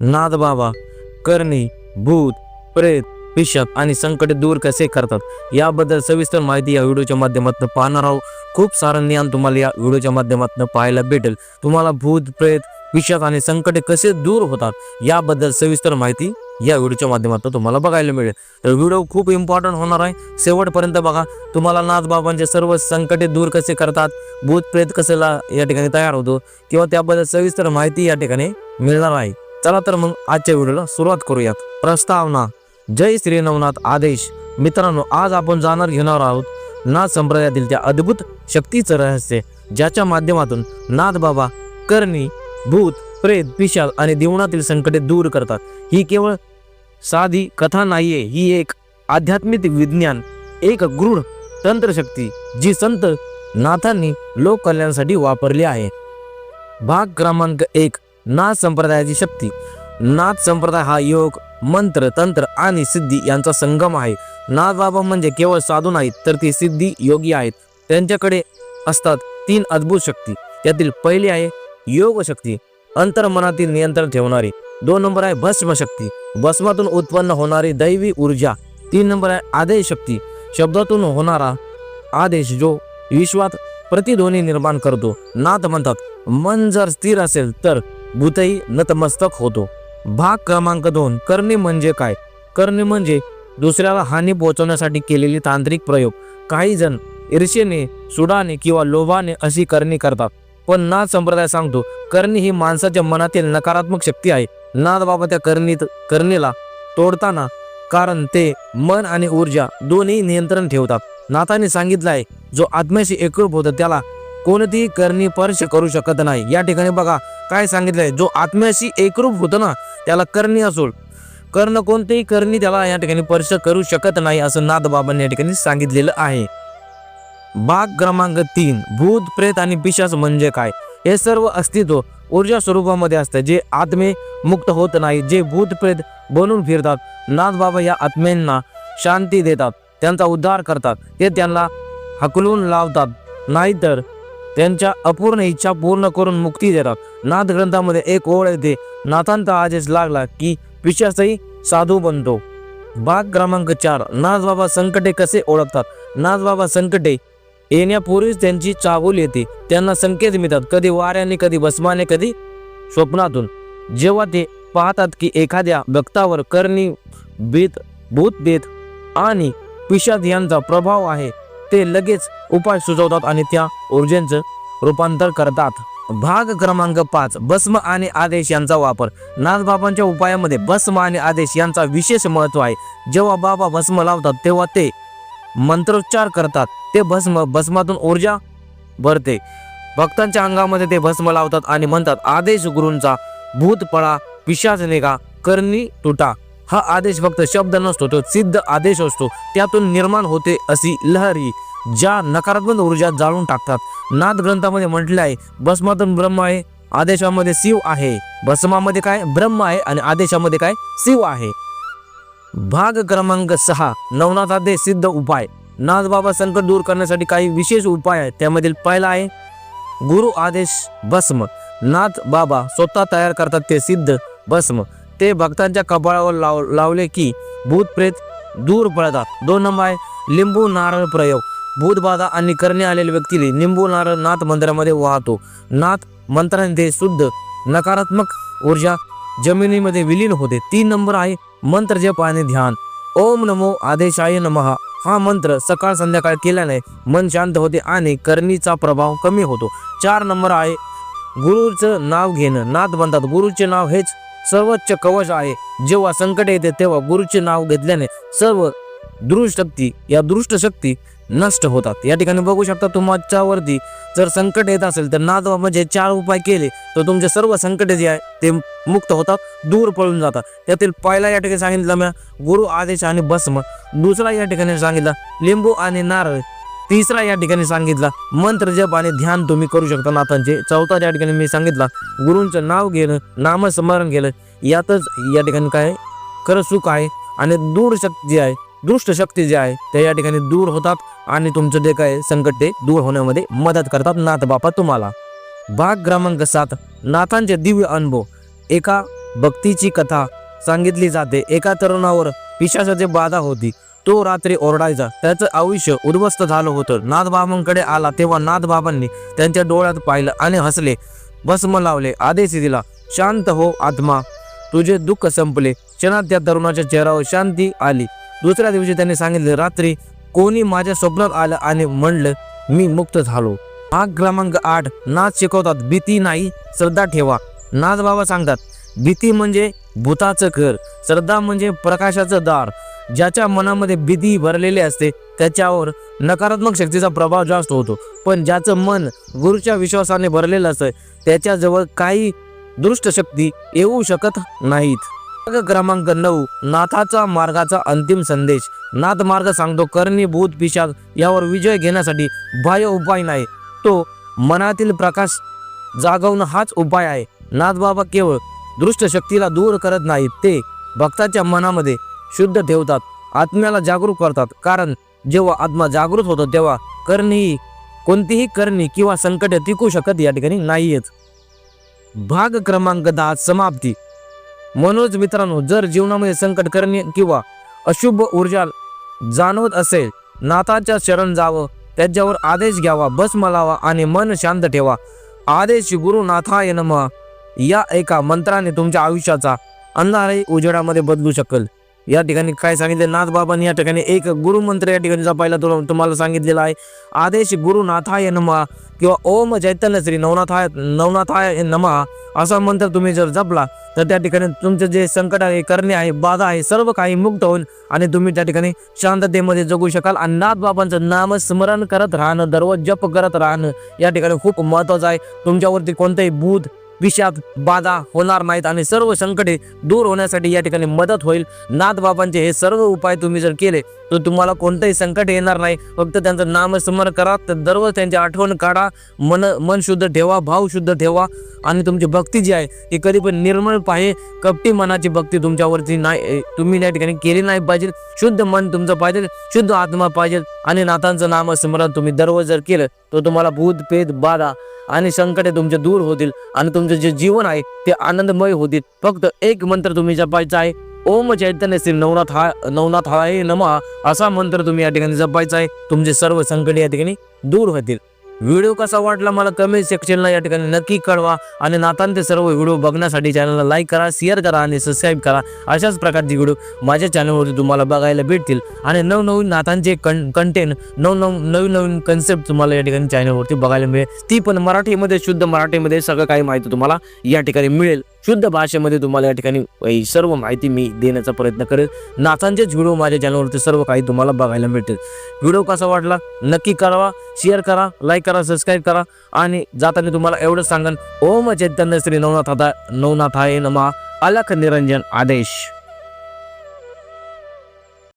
नाथ बाबा करणी भूत प्रेत पिशक आणि संकट दूर कसे करतात? याबद्दल सविस्तर माहिती या व्हिडिओच्या माध्यमातून पाहणार आहोत. खूप सारं ज्ञान तुम्हाला या व्हिडिओच्या माध्यमातून पाहायला भेटेल. तुम्हाला भूत प्रेत पिशक आणि संकटे कसे दूर होतात याबद्दल सविस्तर माहिती या व्हिडिओच्या माध्यमातून तुम्हाला बघायला मिळेल. तर व्हिडिओ खूप इम्पॉर्टंट होणार आहे. शेवटपर्यंत बघा तुम्हाला नाथबाबांचे सर्व संकटे दूर कसे करतात भूत प्रेत कसेला या ठिकाणी तयार होतो किंवा त्याबद्दल सविस्तर माहिती या ठिकाणी मिळणार आहे. चला तर मग आजच्या व्हिडिओला सुरुवात करूयात. प्रस्तावना. जय श्री नवनाथ आदेश. मित्रांनो आज आपण जाणार घेणार आहोत नाथ संप्रदायातील त्या अद्भुत शक्तीचं रहस्य ज्याच्या माध्यमातून नाथ बाबा करणी भूत प्रेत पिशाल आणि दिवणातील संकटे दूर करतात. ही केवळ साधी कथा नाहीये ही एक आध्यात्मिक विज्ञान एक गृढ तंत्रशक्ती जी संत नाथांनी लोक कल्याणासाठी वापरली आहे. भाग क्रमांक एक. नाथ संप्रदायाची शक्ती. नाथ संप्रदाय हा योग मंत्र तंत्र आणि सिद्धी यांचा संगम आहे. नाथ बाबा म्हणजे केवळ साधू नाहीत तर ती सिद्धी योगी आहेत. त्यांच्याकडे असतात तीन अद्भुत शक्ती. त्यातील पहिली आहे योग शक्ती. अंतर्मनातील नियंत्रण ठेवणारी. दोन नंबर आहे भस्म शक्ती. भस्मातून उत्पन्न होणारी दैवी ऊर्जा. तीन नंबर आहे आदेश शक्ती. शब्दातून होणारा आदेश जो विश्वात प्रतिध्वनी निर्माण करतो. नाथ म्हणतात मन जर स्थिर असेल तर भूतही नतमस्तक होतो. भाग क्रमांक दोन करणे म्हणजे काय? करणे म्हणजे दुसऱ्याला हानी पोहोचवण्यासाठी केलेली तांत्रिक प्रयोग. काही जण ईर्षेने सुडाने किंवा लोभाने अशी करणी करतात. पण नाथ संप्रदाय सांगतो करणी ही माणसाच्या मनातील नकारात्मक शक्ती आहे. नाथ बाबा त्या करणीत करणीला तोडताना कारण ते मन आणि ऊर्जा दोन्ही नियंत्रण ठेवतात. नाथाने सांगितलं आहे जो आत्म्याशी एकरूप होतो त्याला कोणतीही करणी स्पर्श करू शकत नाही. या ठिकाणी बघा काय सांगितलंय? जो आत्म्याशी एकरूप होतो ना त्याला करणी असो कर्ण कोणतेही करणी त्याला या ठिकाणी स्पर्श करू शकत नाही असं नाथबाबांनी या ठिकाणी सांगितलेलं आहे. भाग क्रमांक तीन भूत प्रेत आणि पिशाच म्हणजे काय? हे सर्व अस्तित्व ऊर्जा स्वरूपामध्ये असतं. जे आत्मे मुक्त होत नाही जे भूत प्रेत बनून फिरतात नाथबाबा या आत्म्यांना शांती देतात त्यांचा उद्धार करतात ते त्यांना हकलून लावतात. नाहीतर त्यांच्या अपूर्ण इच्छा पूर्ण करून मुक्ती देतात. नाथ ग्रंथामध्ये एक ओळ येते नाथांचा आदेश लागला की पिशाचही साधू बनतो. भाग क्रमांक चार नाथ बाबा संकटे कसे ओळखतात? नाथ बाबा संकटे येण्यापूर्वीच त्यांची चाहूल येते. त्यांना संकेत मिळतात कधी वाऱ्याने कधी भस्माने कधी स्वप्नातून. जेव्हा ते पाहतात की एखाद्या भक्तावर करणी भीत भूत आणि पिशाद यांचा प्रभाव आहे ते लगेच उपाय सुचवतात आणि त्या ऊर्जेचं रूपांतर करतात. भाग क्रमांक पाच भस्म आणि आदेश यांचा वापर. नाथबाबांच्या उपायामध्ये भस्म आणि आदेश यांचा विशेष महत्त्व आहे. जेव्हा बाबा भस्म लावतात तेव्हा ते मंत्रोच्चार करतात. ते भस्म भस्मातून ऊर्जा भरते. भक्तांच्या अंगामध्ये ते भस्म लावतात आणि म्हणतात आदेश गुरूंचा भूत पळा पिशाच निघा करणी तुटा. हा आदेश फक्त शब्द नसतो तो सिद्ध आदेश असतो. त्यातून निर्माण होते अशी लहरी ज्या नकारात्मक ऊर्जा जाळून टाकतात. नाथ ग्रंथामध्ये म्हटले आहे भस्मातून ब्रह्म आहे आदेशामध्ये शिव आहे. भस्मामध्ये काय? ब्रह्म आहे आणि आदेशामध्ये काय? शिव आहे. भाग क्रमांक सहा नवनाथादे सिद्ध उपाय. नाथ बाबा संकट दूर करण्यासाठी काही विशेष उपाय आहेत. त्यामधील पहिला आहे गुरु आदेश भस्म. नाथ बाबा स्वतः तयार करतात ते सिद्ध भस्म. ते भक्तांच्या कपाळावर लाव लावले की भूत प्रेत दूर पळतात दोन नंबर आहे लिंबू नारळ प्रयोग. भूतबाधा आणि करणे आलेल्या व्यक्तीने लिंबू नारळ नाथ मंदिरामध्ये वाहतो. नाथ मंत्राने शुद्ध नकारात्मक ऊर्जा जमिनीमध्ये विलीन होते. तीन नंबर आहे मंत्र जप आणि ध्यान. ओम नमो आदेशाय नमः. हा मंत्र सकाळ संध्याकाळ केल्याने मन शांत होते आणि करणीचा प्रभाव कमी होतो. चार नंबर आहे गुरुचं नाव घेणं. नाथ म्हणतात गुरुचे नाव हेच सर्वोच्च कवच आहे. जेव्हा संकट येते तेव्हा गुरुचे नाव घेतल्याने सर्व दृष्टशक्ती या दृष्ट शक्ती नष्ट होतात. या ठिकाणी बघू शकता तुमच्यावरती जर संकट येत असेल तर नादवा म्हणजे चार उपाय केले तर तुमचे सर्व संकट जे आहे ते मुक्त होतात दूर पळून जातात. त्यातील पहिला या ठिकाणी सांगितलं मी गुरु आदेश आणि भस्म. दुसरा या ठिकाणी सांगितलं लिंबू आणि नारळ तिसरा या ठिकाणी सांगितला मंत्र जप आणि ध्यान तुम्ही करू शकता नाथांचे. चौथा या ठिकाणी मी सांगितला गुरूंचं नाव घेणं नामस्मरण केलं यातच या ठिकाणी काय खरं सुख आहे आणि दूर शक्ती जी आहे दुष्ट शक्ती जी आहे त्या या ठिकाणी दूर होतात आणि तुमचं जे काय संकट ते दूर होण्यामध्ये मदत करतात नाथ बापा तुम्हाला. भाग क्रमांक सात नाथांचे दिव्य अनुभव. एका भक्तीची कथा सांगितली जाते. एका तरुणावर पिशासाची बाधा होती. तो रात्री ओरडायचा. त्याचं आयुष्य उद्ध्वस्त झालं होतं. नाथबाबांकडे आला तेव्हा नाथबाबांनी त्यांच्या डोळ्यात पाहिलं आणि हसले. भस्म लावले. आदेश दिला शांत हो आत्मा. तुझे दुःख संपले. क्षणात त्या तरुणाच्या चेहऱ्यावर शांती आली. दुसऱ्या दिवशी त्यांनी सांगितले रात्री कोणी माझ्या स्वप्नात आलं आणि म्हणलं मी मुक्त झालो. भाग क्रमांक आठ. नाच शिकवतात भीती नाही श्रद्धा ठेवा. नाथ बाबा सांगतात भीती म्हणजे भूताचं घर श्रद्धा म्हणजे प्रकाशाचं दार. ज्याच्या मनामध्ये भीती भरलेली असते त्याच्यावर नकारात्मक शक्तीचा प्रभाव जास्त होतो. पण ज्याचं मन गुरुच्या विश्वासाने भरलेलं असतं त्याच्याजवळ काही दृष्ट शक्ती येऊ शकत नाहीत. क्रमांक नऊ नाथाचा मार्गाचा अंतिम संदेश. नाथ मार्ग सांगतो कर्णी भूत पिशाच यावर विजय घेण्यासाठी बाह्य उपाय नाही. तो मनातील प्रकाश जागवणं हाच उपाय आहे. नाथ बाबा केवळ दृष्ट शक्तीला दूर करत नाहीत ते भक्ताच्या मनामध्ये शुद्ध ठेवतात आत्म्याला जागरूक करतात. कारण जेव्हा आत्मा जागृत होतो तेव्हा करणी कोणतीही करणी किंवा संकट टिकू शकत या ठिकाणी नाहीयेत. भाग क्रमांक दहा समाप्ती. मनोज मित्रांनो जर जीवनामध्ये संकट करणे किंवा अशुभ ऊर्जा जाणवत असेल नाथाच्या शरण जावं त्याच्यावर आदेश घ्यावा बस मलावा आणि मन शांत ठेवा. आदेश गुरुनाथाय नम नमः. या एका मंत्राने तुमच्या आयुष्याचा अंधारही उजेडामध्ये बदलू शकेल. या ठिकाणी काय सांगितले? नाथ बाबांनी या ठिकाणी एक गुरुमंत्र या ठिकाणी जपायला तुम्हाला सांगितलेला आहे. आदेश गुरुनाथाय नमा किंवा ओम चैतन्य श्री नवनाथाय नवनाथाय नमा असा मंत्र तुम्ही जर जपला तर त्या ठिकाणी तुमचं जे संकट आहे करणे आहे बाधा आहे सर्व काही मुक्त होऊन आणि तुम्ही त्या ठिकाणी शांततेमध्ये जगू शकाल. आणि नाथ बाबांचं नाम स्मरण करत राहणं दररोज जप करत राहणं या ठिकाणी खूप महत्वाचं आहे. तुमच्यावरती कोणतंही भूत विषाद बाधा होणार नाहीत आणि सर्व संकटे दूर होण्यासाठी या ठिकाणी मदत होईल. नाथ बाबांचे हे सर्व उपाय तुम्ही जर केले तर तुम्हाला कोणतंही संकट येणार नाही. फक्त त्यांचं नाम स्मरण करा तर दररोज त्यांची आठवण काढा मन मन शुद्ध ठेवा भाव शुद्ध ठेवा. आणि तुमची भक्ती जी आहे ती कधी पण निर्मळ पाहिजे कपटी मनाची भक्ती तुमच्यावरती नाही तुम्ही या ठिकाणी केली नाही पाहिजे. शुद्ध मन तुमचं पाहिजे शुद्ध आत्मा पाहिजे. आणि नाथांचं नाम स्मरण तुम्ही दररोज जर केलं तर तुम्हाला भूत पेद बाधा आणि संकटे तुमचे दूर होतील आणि तुमचं जे जीवन आहे ते आनंदमय होतील. फक्त एक मंत्र तुम्ही जपायचा आहे. ओम चैतन्य श्री नवनाथ हा नवनाथ हाय नमा असा मंत्र तुम्ही या ठिकाणी जपायचा आहे. तुमचे सर्व संकट या ठिकाणी दूर होतील. व्हिडिओ कसा वाटला मला कमेंट सेक्शनला या ठिकाणी नक्की कळवा. आणि नातांचे सर्व व्हिडिओ बघण्यासाठी चॅनलला लाईक करा शेअर करा आणि सबस्क्राईब करा. अशाच प्रकारचे व्हिडिओ माझ्या चॅनलवरती तुम्हाला बघायला भेटतील. आणि नवनवीन नातांचे कं कंटेंट नवनव नवीन नवीन कन्सेप्ट तुम्हाला या ठिकाणी चॅनलवरती बघायला मिळेल. ती पण मराठीमध्ये शुद्ध मराठीमध्ये सगळं काही माहिती तुम्हाला या ठिकाणी मिळेल. शुद्ध भाषेमध्ये तुम्हाला या ठिकाणी सर्व माहिती मी देण्याचा प्रयत्न करेल. नाथांचेच व्हिडिओ माझ्या चॅनलवरती सर्व काही तुम्हाला बघायला मिळतील. व्हिडिओ कसा वाटला? नक्की करावा शेअर करा लाईक करा सबस्क्राईब करा आणि जाताना तुम्हाला एवढंच सांगन ओम चैतन्य श्री नवनाथ नवनाथाय नमा. अलख निरंजन आदेश.